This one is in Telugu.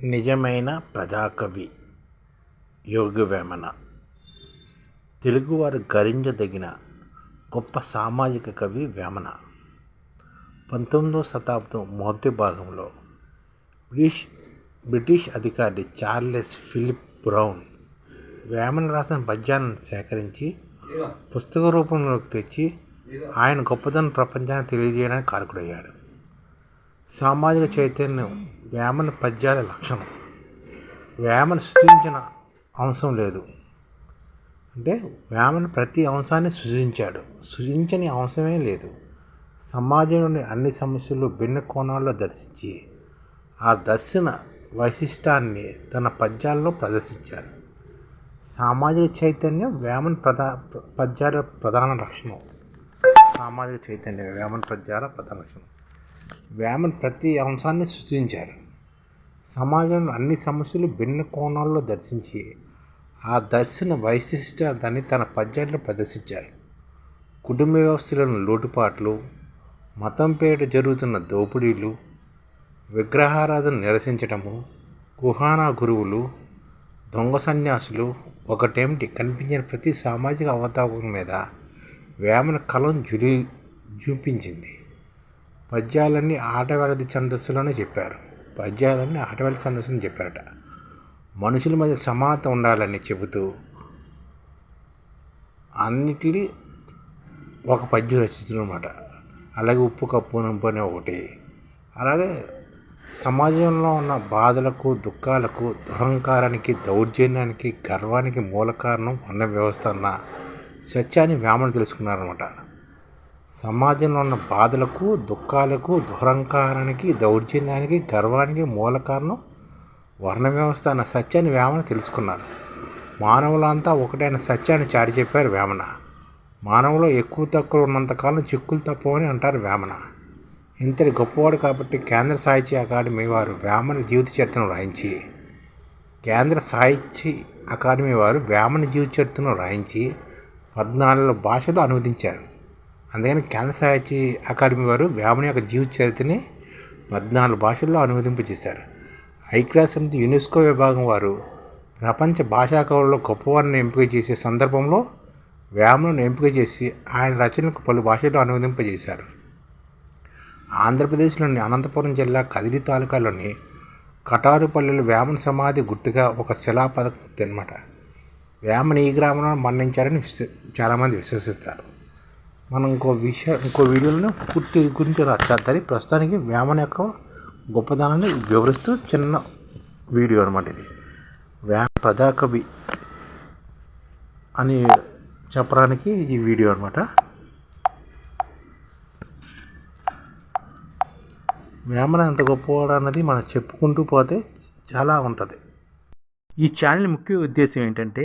నిజమైన ప్రజాకవి యోగివేమన. తెలుగువారు గరించదగిన గొప్ప సామాజిక కవి వేమన. పంతొమ్మిదవ శతాబ్దం మొదటి భాగంలో బ్రిటిష్ బ్రిటిష్ అధికారి చార్లెస్ ఫిలిప్ బ్రౌన్ వేమన రాసిన పద్యాలను సేకరించి పుస్తక రూపంలోకి తెచ్చి ఆయన గొప్పదనం ప్రపంచాన్ని తెలియజేయడానికి కారకుడయ్యాడు. సామాజిక చైతన్యం వేమన పద్యాల లక్షణం. వేమన సృష్టించిన అంశం లేదు. అంటే వేమన ప్రతి అంశాన్ని సృజించాడు. సృజించని అంశమే లేదు. సమాజంలోని అన్ని సమస్యలు భిన్న కోణాల్లో దర్శించి ఆ దర్శన వైశిష్టాన్ని తన పద్యాల్లో ప్రదర్శించారు సామాజిక చైతన్యం వేమన ప్రధా పద్యాల ప్రధాన లక్షణం. సామాజిక చైతన్యం వేమన పద్యాల ప్రధాన లక్షణం. వేమన ప్రతి అంశాన్ని సృష్టించారు సమాజంలో అన్ని సమస్యలు భిన్న కోణాల్లో దర్శించి ఆ దర్శన వైశిష్టాన్ని తన పద్యాల్లో ప్రదర్శించారు. కుటుంబ వ్యవస్థలోని లోటుపాట్లు మతం పేరిట జరుగుతున్న దోపిడీలు విగ్రహారాధన నిరసించడము గుహానా గురువులు దొంగ సన్యాసులు ఒకటేమిటి కనిపించిన ప్రతి సామాజిక అవతాపం మీద వేమన కలం జులి చూపించింది పద్యాలన్నీ ఆటవేళది ఛందస్సులోనే చెప్పారు. పద్యాలని ఆటవేళ సందర్శనం చెప్పారట. మనుషుల మధ్య సమానత ఉండాలని చెబుతూ అన్నిటినీ ఒక పద్యం రచిస్తున్నమాట. అలాగే ఉప్పు కప్పు నంపు అనే ఒకటి. అలాగే సమాజంలో ఉన్న బాధలకు దుఃఖాలకు దురహంకారానికి దౌర్జన్యానికి గర్వానికి మూల కారణం అన్న వ్యవస్థ అన్న సత్యాన్ని వేమన తెలుసుకున్నారనమాట సమాజంలో ఉన్న బాధలకు దుఃఖాలకు దురహంకారానికి దౌర్జన్యానికి గర్వానికి మూల కారణం వర్ణ వ్యవస్థ అన్న సత్యాన్ని వేమన తెలుసుకున్నారు మానవులంతా ఒకటైన సత్యాన్ని చాటి చెప్పారు వేమన. మానవులో ఎక్కువ తక్కువ ఉన్నంతకాలం చిక్కులు తప్పవని అంటారు వేమన. ఇంతటి గొప్పవాడు కాబట్టి కేంద్ర సాహిత్య అకాడమీ వారు వేమన జీవిత చరిత్రను రాయించి కేంద్ర సాహిత్య అకాడమీ వారు వేమన జీవిత చరిత్రను రాయించి పద్నాలుగు భాషలు అనువదించారు. అందుకని కేంద్ర సాహిత్య అకాడమీ వారు వేమన యొక్క జీవిత చరిత్రని పద్నాలుగు భాషల్లో అనువదింపజేశారు ఐక్యరాజ్య సమితి యునెస్కో విభాగం వారు ప్రపంచ భాషా కవులలో గొప్పవారిని ఎంపిక చేసే సందర్భంలో వేమలను ఎంపిక చేసి ఆయన రచనలకు పలు భాషల్లో అనువదింపజేశారు ఆంధ్రప్రదేశ్లోని అనంతపురం జిల్లా కదిరి తాలూకాలోని కటారుపల్లిలో వేమన సమాధి గుర్తుగా ఒక శిలా పథకం అనమాట ఈ గ్రామంలో మరణించారని విశ్వ చాలామంది విశ్వసిస్తారు. మనం ఇంకో విషయం ఇంకో వీడియోలో పూర్తి గురించి రాచేద్దాం ప్రస్తుతానికి వేమన యొక్క గొప్పదనాన్ని వివరిస్తూ చిన్న వీడియో అనమాట ఇది. వేమ ప్రజాకవి అని చెప్పడానికి ఈ వీడియో అనమాట వేమన ఎంత గొప్పవాడు అన్నది మనం చెప్పుకుంటూ పోతే చాలా ఉంటుంది. ఈ ఛానల్ ముఖ్య ఉద్దేశం ఏంటంటే